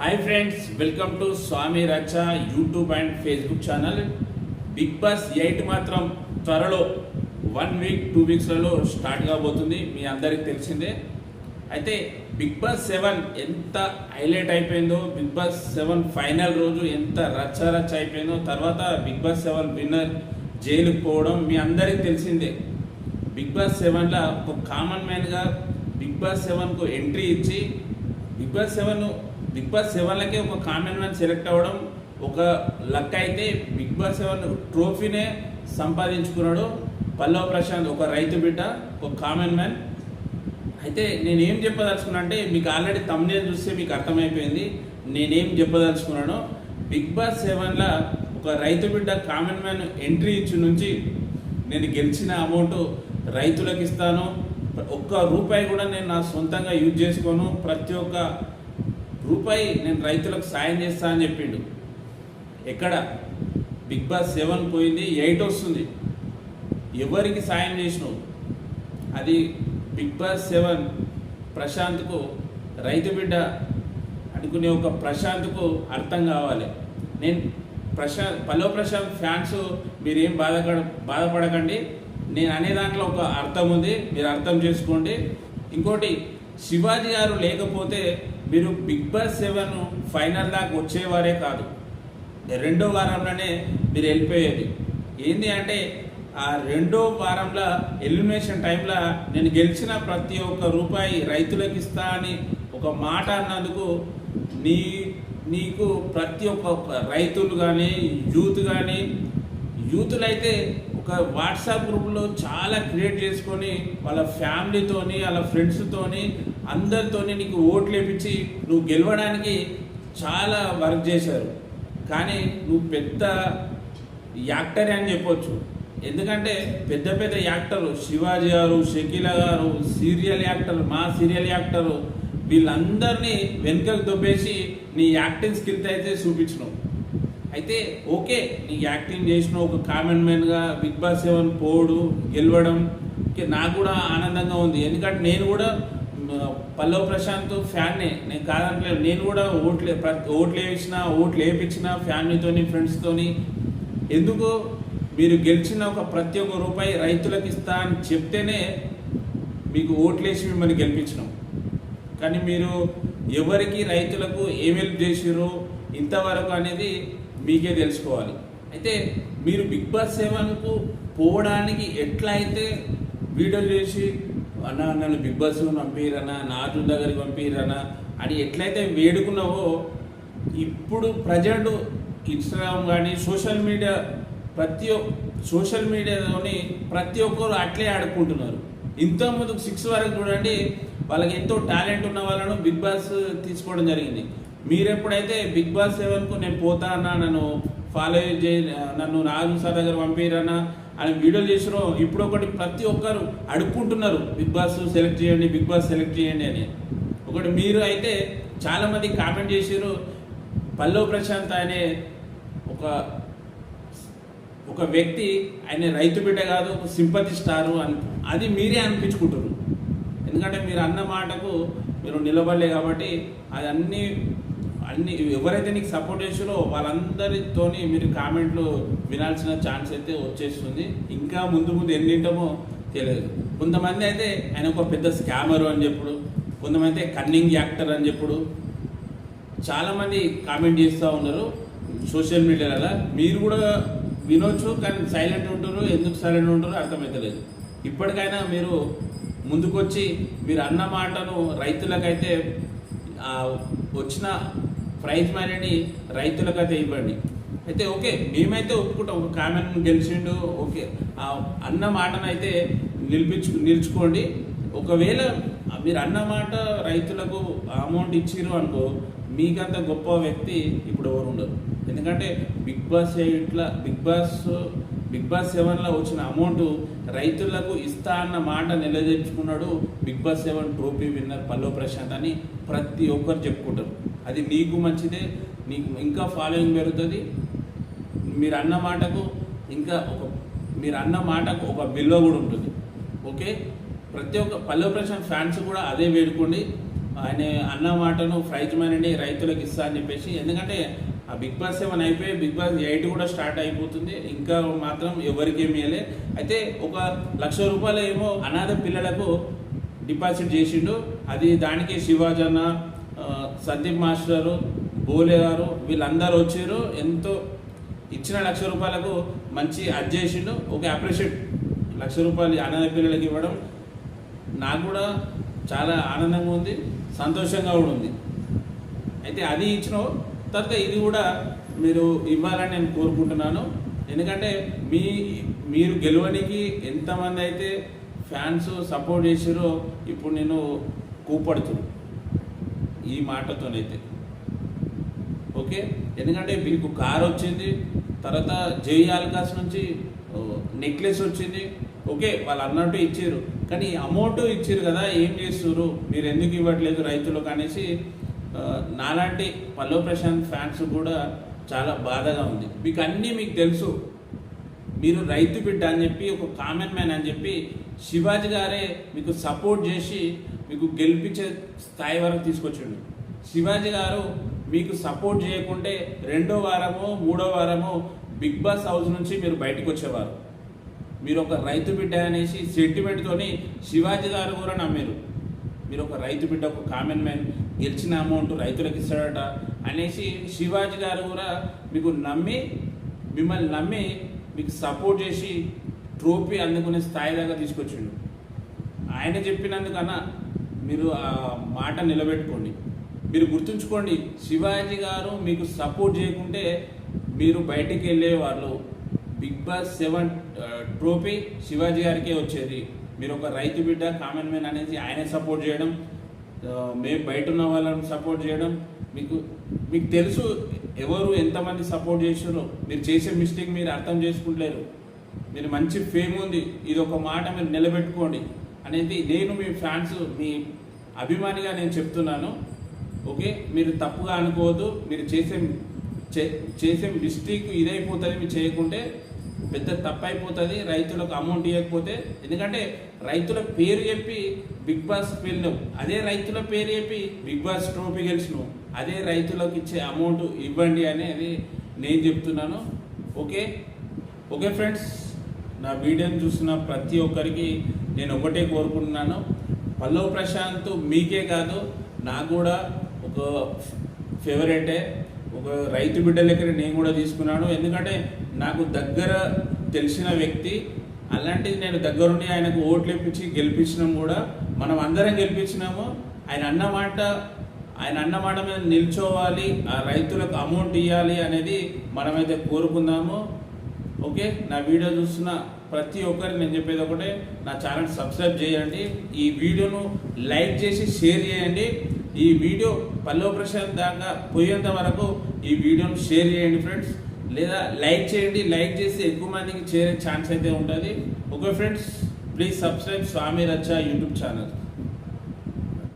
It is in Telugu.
Hi friends welcome to Swami Raccha YouTube and Facebook channel Bigg Boss eight మాత్రం త్వరలో వన్ వీక్ టూ వీక్స్లలో స్టార్ట్ కాబోతుంది. మీ అందరికి తెలిసిందే. అయితే బిగ్ బాస్ సెవెన్ ఎంత హైలైట్ అయిపోయిందో బిగ్ బాస్ సెవెన్ ఫైనల్ రోజు ఎంత రచ్చ రచ్చ అయిపోయిందో తర్వాత బిగ్ బాస్ సెవెన్ విన్నర్ జైలుకు పోవడం మీ అందరికి తెలిసిందే. బిగ్ బాస్ సెవెన్లో ఒక కామన్ మ్యాన్గా బిగ్ బాస్ సెవెన్కు ఎంట్రీ ఇచ్చి Bigg Boss seven Bigg Boss సెవెన్లకే ఒక కామెన్ మ్యాన్ సెలెక్ట్ అవ్వడం ఒక లక్ అయితే బిగ్ బాస్ సెవెన్ ట్రోఫీనే సంపాదించుకున్నాడు పల్లవ్ ప్రశాంత్ ఒక రైతు బిడ్డ ఒక కామన్ మ్యాన్. అయితే నేనేం చెప్పదలుచుకున్నా అంటే మీకు ఆల్రెడీ తమ్నే చూస్తే మీకు అర్థమైపోయింది. నేనేం చెప్పదలుచుకున్నాను బిగ్ బాస్ సెవెన్లో ఒక రైతు బిడ్డ కామన్ మ్యాన్ ఎంట్రీ ఇచ్చి నుంచి నేను గెలిచిన అమౌంట్ రైతులకు ఇస్తాను. ఒక్క రూపాయి కూడా నేను నా సొంతంగా యూజ్ చేసుకోను. ప్రతి ఒక్క రూపాయి నేను రైతులకు సాయం చేస్తా అని చెప్పిండు. ఎక్కడ? బిగ్ బాస్ సెవెన్ పోయింది ఎయిట్ వస్తుంది. ఎవరికి సాయం చేసినావు? అది బిగ్ బాస్ సెవెన్ ప్రశాంత్కు రైతు బిడ్డ అనుకునే ఒక ప్రశాంత్కు అర్థం కావాలి. నేను ప్రశాంత్ పల్లవ ప్రశాంత్ ఫ్యాన్స్ మీరేం బాధపడ బాధపడకండి. నేను అనే దాంట్లో ఒక అర్థం ఉంది మీరు అర్థం చేసుకోండి. ఇంకోటి శివాజీ గారు లేకపోతే మీరు బిగ్ బాస్ సెవెన్ ఫైనల్ దాకా వచ్చేవారే కాదు. రెండో వారంలోనే మీరు వెళ్ళిపోయేది. ఏంది అంటే ఆ రెండో వారంలో ఎలిమినేషన్ టైంలో నేను గెలిచిన ప్రతి ఒక్క రూపాయి రైతులకు ఇస్తా అని ఒక మాట అన్నందుకు నీ నీకు ప్రతి ఒక్క రైతులు కానీ యూత్ కానీ యూతులైతే అయితే ఒక వాట్సాప్ గ్రూప్లో చాలా క్రియేట్ చేసుకొని వాళ్ళ ఫ్యామిలీతోని వాళ్ళ ఫ్రెండ్స్తోని అందరితోని నీకు ఓట్లు వేపించి నువ్వు గెలవడానికి చాలా వర్క్ చేశారు. కానీ నువ్వు పెద్ద యాక్టర్ అని చెప్పొచ్చు. ఎందుకంటే పెద్ద పెద్ద యాక్టర్లు శివాజీ గారు షకీల గారు సీరియల్ యాక్టర్ మా సీరియల్ యాక్టరు వీళ్ళందరినీ వెనుకకు దొబ్బేసి నీ యాక్టింగ్ స్కిల్స్ అయితే చూపించినావు. అయితే ఓకే నీ యాక్టింగ్ చేసిన ఒక కామన్ మ్యాన్గా బిగ్ బాస్ సెవెన్ పోడు గెలవడం నాకు కూడా ఆనందంగా ఉంది. ఎందుకంటే నేను కూడా పల్లవ్ ప్రశాంత్ ఫ్యాన్నే నేను కాదనట్లేదు. నేను కూడా ఓట్లు ఓట్లు వేసిన ఓట్లు వేయించిన ఫ్యామిలీతోని ఫ్రెండ్స్తోని ఎందుకు మీరు గెలిచిన ఒక ప్రతి ఒక్క రూపాయి రైతులకు ఇస్తా అని చెప్తేనే మీకు ఓట్లేసి మిమ్మల్ని గెలిపించినాం. కానీ మీరు ఎవరికి రైతులకు ఏం హెల్ప్ చేసిర్రు ఇంతవరకు అనేది మీకే తెలుసుకోవాలి. అయితే మీరు బిగ్ బాస్ సెవెన్కు పోవడానికి ఎట్లా అయితే వీడియోలు చేసి అన్న నన్ను బిగ్ బాస్ పంపిరన్నా నార్జున్ దగ్గరికి పంపిరన్నా అని ఎట్లయితే వేడుకున్నావో ఇప్పుడు ప్రజెంట్ ఇన్స్టాగ్రామ్ కానీ సోషల్ మీడియా ప్రతి ఒక్క సోషల్ మీడియాలోని ప్రతి ఒక్కరు అట్లే ఆడుకుంటున్నారు. ఇంత ముందు సిక్స్ వరకు చూడండి వాళ్ళకి ఎంతో టాలెంట్ ఉన్న వాళ్ళను బిగ్ బాస్ తీసుకోవడం జరిగింది. మీరెప్పుడైతే బిగ్ బాస్ సెవెన్కు నేను పోతా అన్నా నన్ను ఫాలో చే నన్ను రాజు సార్ దగ్గర పంపిరన్నా అని వీడియోలు చేసిరో ఇప్పుడు ఒకటి ప్రతి ఒక్కరు అడుక్కుంటున్నారు బిగ్ బాస్ సెలెక్ట్ చేయండి బిగ్ బాస్ సెలెక్ట్ చేయండి అని. ఒకటి మీరు అయితే చాలామంది కామెంట్ చేసారు పల్లవ్ ప్రశాంత్ అనే ఒక ఒక వ్యక్తి ఆయన రైతు బిడ్డ కాదు ఒక సింపతి స్టారు అని అది మీరే అనిపించుకుంటారు ఎందుకంటే మీరు అన్న మాటకు మీరు నిలబడలే కాబట్టి అది అన్ని అన్ని ఎవరైతే నీకు సపోర్ట్ చేసారో వాళ్ళందరితోని మీరు కామెంట్లు వినాల్సిన ఛాన్స్ అయితే వచ్చేస్తుంది. ఇంకా ముందు ముందు ఎన్ని వింటామో తెలియదు. కొంతమంది అయితే ఆయన ఒక పెద్ద స్కామర్ అని చెప్పుడు కొంతమంది అయితే కన్నింగ్ యాక్టర్ అని చెప్పుడు. చాలామంది కామెంట్ చేస్తూ ఉన్నారు సోషల్ మీడియాలో మీరు కూడా వినొచ్చు కానీ సైలెంట్ ఉంటారు ఎందుకు సైలెంట్ ఉంటారో అర్థమవుతలేదు ఇప్పటికైనా మీరు ముందుకొచ్చి మీరు అన్న మాటను రైతులకైతే వచ్చిన ప్రైజ్ మనీని రైతులకైతే ఇవ్వండి. అయితే ఓకే మేమైతే ఒప్పుకుంటాం. ఒక కామెన్ గెలిచిండు ఓకే. ఆ అన్న మాటనైతే నిలిపించు నిలుచుకోండి. ఒకవేళ మీరు అన్న మాట రైతులకు అమౌంట్ ఇచ్చిర్రు అనుకో మీకంత గొప్ప వ్యక్తి ఇప్పుడు ఎవరు ఉండరు. ఎందుకంటే బిగ్ బాస్ ఇట్లా బిగ్ బాస్ బిగ్ బాస్ సెవెన్లో వచ్చిన అమౌంట్ రైతులకు ఇస్తా అన్న మాట నిలదీర్చుకున్నాడు Bigg Boss seven trophy winner Pallavi Prashanth అని ప్రతి ఒక్కరు చెప్పుకుంటారు. అది నీకు మంచిదే నీకు ఇంకా ఫాలోయింగ్ పెరుగుతుంది. మీరు అన్న మాటకు ఇంకా ఒక మీరు అన్న మాటకు ఒక విలువ కూడా ఉంటుంది. ఓకే? ప్రతి ఒక్క పల్లె ప్రశాంత్ ఫ్యాన్స్ కూడా అదే వేడుకోండి. ఆయన అన్న మాటను ప్రైజ్ మనీని రైతులకు ఇస్తా అని చెప్పేసి ఎందుకంటే ఆ బిగ్ బాస్ సెవెన్ అయిపోయి బిగ్ బాస్ ఎయిట్ కూడా స్టార్ట్ అయిపోతుంది. ఇంకా మాత్రం ఎవరికి ఏమి ఇవ్వలే అయితే ఒక లక్ష రూపాయలు ఏమో అనాథ పిల్లలకు డిపాజిట్ చేసిండు. అది దానికి శివాజన్న సందీప్ మాస్టరు బోలే గారు వీళ్ళందరూ వచ్చారు. ఎంతో ఇచ్చిన లక్ష రూపాయలకు మంచి అది చేసిండు. ఒక అప్రిషియేట్ లక్ష రూపాయలు అనాథ పిల్లలకి ఇవ్వడం నాకు కూడా చాలా ఆనందంగా ఉంది సంతోషంగా కూడా ఉంది. అయితే అది ఇచ్చిన తర్వాత ఇది కూడా మీరు ఇవ్వాలని నేను కోరుకుంటున్నాను. ఎందుకంటే మీ మీరు గెలవడానికి ఎంతమంది అయితే ఫ్యాన్స్ సపోర్ట్ చేసారో ఇప్పుడు నేను కూపడుతున్నాను ఈ మాటతోనైతే. ఓకే? ఎందుకంటే మీకు కార్ వచ్చింది తర్వాత జై ఆల్కాస్ నుంచి నెక్లెస్ వచ్చింది. ఓకే? వాళ్ళు అన్నట్టు ఇచ్చారు. కానీ అమౌంట్ ఇచ్చారు కదా ఏం చేస్తారు మీరు ఎందుకు ఇవ్వట్లేదు రైతులకు అనేసి నాలాంటి పల్లవ ప్రశాంత్ ఫ్యాన్స్ కూడా చాలా బాధగా ఉంది. మీకు అన్నీ మీకు తెలుసు. మీరు రైతు బిడ్డ అని చెప్పి ఒక కామన్ మ్యాన్ అని చెప్పి శివాజీ గారే మీకు సపోర్ట్ చేసి మీకు గెలిపించే స్థాయి వరకు తీసుకొచ్చిండు. శివాజీ గారు మీకు సపోర్ట్ చేయకుంటే రెండో వారమో మూడో వారమో బిగ్ బాస్ హౌస్ నుంచి మీరు బయటకు వచ్చేవారు. మీరు ఒక రైతు బిడ్డ అనేసి సెంటిమెంట్తోని శివాజీ గారు కూడా నమ్మారు. మీరు ఒక రైతు బిడ్డ ఒక కామన్ మ్యాన్ గెలిచిన అమౌంట్ రైతులకు ఇస్తాడట అనేసి శివాజీ గారు కూడా మీకు నమ్మి మిమ్మల్ని నమ్మి మీకు సపోర్ట్ చేసి ట్రోఫీ అందుకునే స్థాయి దాకా తీసుకొచ్చిండు. ఆయన చెప్పినందుకన్నా మీరు ఆ మాట నిలబెట్టుకోండి. మీరు గుర్తుంచుకోండి శివాజీ గారు మీకు సపోర్ట్ చేయకుంటే మీరు బయటికి వెళ్ళే వాళ్ళు Bigg Boss seven trophy Shivaji గారికే వచ్చేది. మీరు ఒక రైతు బిడ్డ కామన్ మ్యాన్ అనేది ఆయనే సపోర్ట్ చేయడం. మేము బయట ఉన్న వాళ్ళని సపోర్ట్ చేయడం. మీకు మీకు తెలుసు ఎవరు ఎంతమంది సపోర్ట్ చేసారో మీరు చేసే మిస్టేక్ మీరు అర్థం చేసుకుంటలేరు. మీరు మంచి ఫేమ్ ఉంది. ఇది ఒక మాట మీరు నిలబెట్టుకోండి అనేది నేను మీ ఫ్యాన్స్ మీ అభిమానిగా నేను చెప్తున్నాను. ఓకే? మీరు తప్పుగా అనుకోవద్దు. మీరు చేసే చే- చేసే మిస్టేక్ ఇదైపోతుంది మీరు చేయకుంటే పెద్ద తప్పు అయిపోతుంది రైతులకు అమౌంట్ ఇవ్వకపోతే ఎందుకంటే రైతుల పేరు చెప్పి బిగ్ బాస్ వెళ్ళినావు. అదే రైతుల పేరు చెప్పి బిగ్ బాస్ ట్రోఫీ గెలిచినావు. అదే రైతులకు ఇచ్చే అమౌంట్ ఇవ్వండి అనేది నేను చెప్తున్నాను. ఓకే? Okay friends? నా వీడియోని చూసిన ప్రతి ఒక్కరికి నేను ఒకటే కోరుకుంటున్నాను. పల్లవ్ ప్రశాంత్ మీకే కాదు నాకు కూడా ఒక ఫేవరెటే ఒక రైతు బిడ్డ లెక్క నేను కూడా తీసుకున్నాను. ఎందుకంటే నాకు దగ్గర తెలిసిన వ్యక్తి అలాంటిది నేను దగ్గరుండి ఆయనకు ఓట్లు ఇప్పించి గెలిపించినాం కూడా. మనం అందరం గెలిపించినాము. ఆయన అన్న మాట ఆయన అన్నమాట మీద నిల్చోవాలి ఆ రైతులకు అమౌంట్ ఇవ్వాలి అనేది మనమైతే కోరుకుందాము. ఓకే? నా వీడియో చూస్తున్న ప్రతి ఒక్కరు నేను చెప్పేది ఒకటే నా ఛానల్ సబ్స్క్రైబ్ చేయండి. ఈ వీడియోను లైక్ చేసి షేర్ చేయండి. ఈ వీడియో పల్లవ ప్రసాద్ దాకా పోయేంత వరకు ఈ వీడియోను షేర్ చేయండి ఫ్రెండ్స్. లేదా లైక్ చేయండి. లైక్ చేసి ఎక్కువ మందికి చేరే ఛాన్స్ అయితే ఉంటుంది. Okay friends? Please subscribe Swami Raccha YouTube channel.